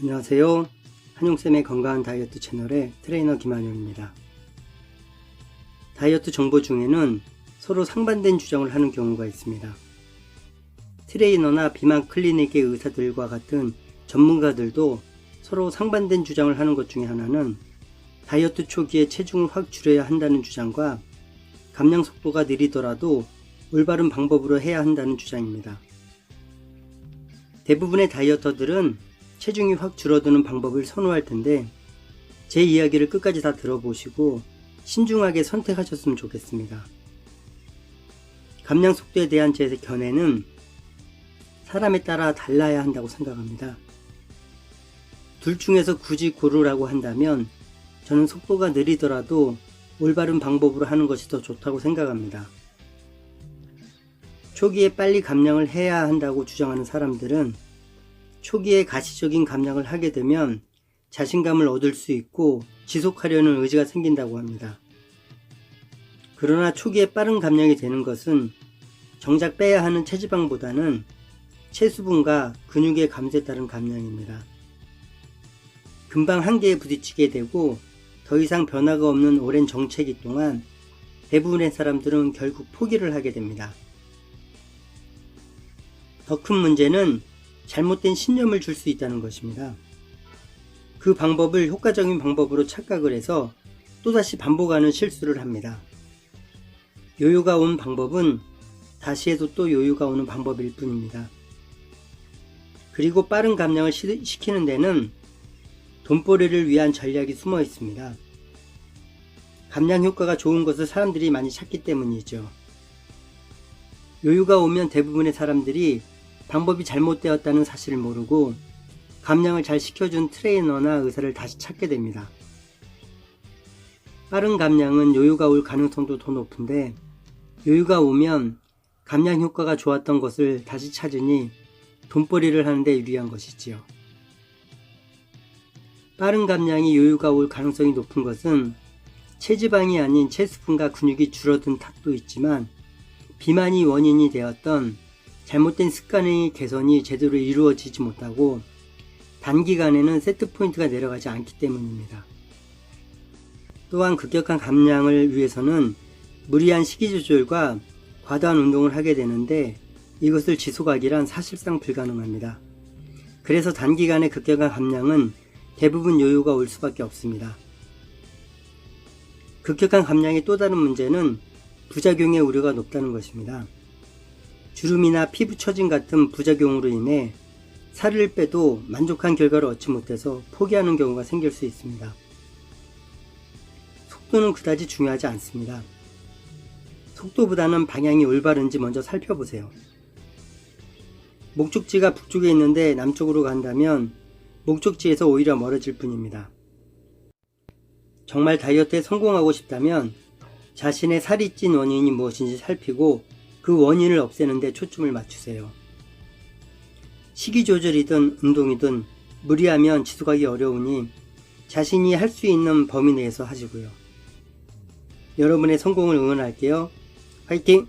안녕하세요. 한용쌤의 건강한 다이어트 채널의 트레이너 김한용입니다. 다이어트 정보 중에는 서로 상반된 주장을 하는 경우가 있습니다. 트레이너나 비만 클리닉의 의사들과 같은 전문가들도 서로 상반된 주장을 하는 것 중에 하나는 다이어트 초기에 체중을 확 줄여야 한다는 주장과 감량 속도가 느리더라도 올바른 방법으로 해야 한다는 주장입니다. 대부분의 다이어터들은 체중이 확 줄어드는 방법을 선호할 텐데 제 이야기를 끝까지 다 들어보시고 신중하게 선택하셨으면 좋겠습니다. 감량 속도에 대한 제 견해는 사람에 따라 달라야 한다고 생각합니다. 둘 중에서 굳이 고르라고 한다면 저는 속도가 느리더라도 올바른 방법으로 하는 것이 더 좋다고 생각합니다. 초기에 빨리 감량을 해야 한다고 주장하는 사람들은 초기에 가시적인 감량을 하게 되면 자신감을 얻을 수 있고 지속하려는 의지가 생긴다고 합니다. 그러나 초기에 빠른 감량이 되는 것은 정작 빼야 하는 체지방보다는 체수분과 근육의 감소에 따른 감량입니다. 금방 한계에 부딪히게 되고 더 이상 변화가 없는 오랜 정체기 동안 대부분의 사람들은 결국 포기를 하게 됩니다. 더 큰 문제는 잘못된 신념을 줄 수 있다는 것입니다. 그 방법을 효과적인 방법으로 착각을 해서 또다시 반복하는 실수를 합니다. 요요가 온 방법은 다시 해도 또 요요가 오는 방법일 뿐입니다. 그리고 빠른 감량을 시- 시키는 데는 돈벌이를 위한 전략이 숨어 있습니다. 감량 효과가 좋은 것을 사람들이 많이 찾기 때문이죠. 요요가 오면 대부분의 사람들이 방법이 잘못되었다는 사실을 모르고 감량을 잘 시켜준 트레이너나 의사를 다시 찾게 됩니다. 빠른 감량은 요요가 올 가능성도 더 높은데 요요가 오면 감량 효과가 좋았던 것을 다시 찾으니 돈벌이를 하는데 유리한 것이지요. 빠른 감량이 요요가 올 가능성이 높은 것은 체지방이 아닌 체수분과 근육이 줄어든 탓도 있지만 비만이 원인이 되었던 잘못된 습관의 개선이 제대로 이루어지지 못하고 단기간에는 세트 포인트가 내려가지 않기 때문입니다. 또한 급격한 감량을 위해서는 무리한 식이 조절과 과다한 운동을 하게 되는데 이것을 지속하기란 사실상 불가능합니다. 그래서 단기간에 급격한 감량은 대부분 요요가 올 수밖에 없습니다. 급격한 감량의 또 다른 문제는 부작용의 우려가 높다는 것입니다. 주름이나 피부 처짐 같은 부작용으로 인해 살을 빼도 만족한 결과를 얻지 못해서 포기하는 경우가 생길 수 있습니다. 속도는 그다지 중요하지 않습니다. 속도보다는 방향이 올바른지 먼저 살펴보세요. 목적지가 북쪽에 있는데 남쪽으로 간다면 목적지에서 오히려 멀어질 뿐입니다. 정말 다이어트에 성공하고 싶다면 자신의 살이 찐 원인이 무엇인지 살피고 그 원인을 없애는 데 초점을 맞추세요. 식이 조절이든 운동이든 무리하면 지속하기 어려우니 자신이 할 수 있는 범위 내에서 하시고요. 여러분의 성공을 응원할게요. 화이팅!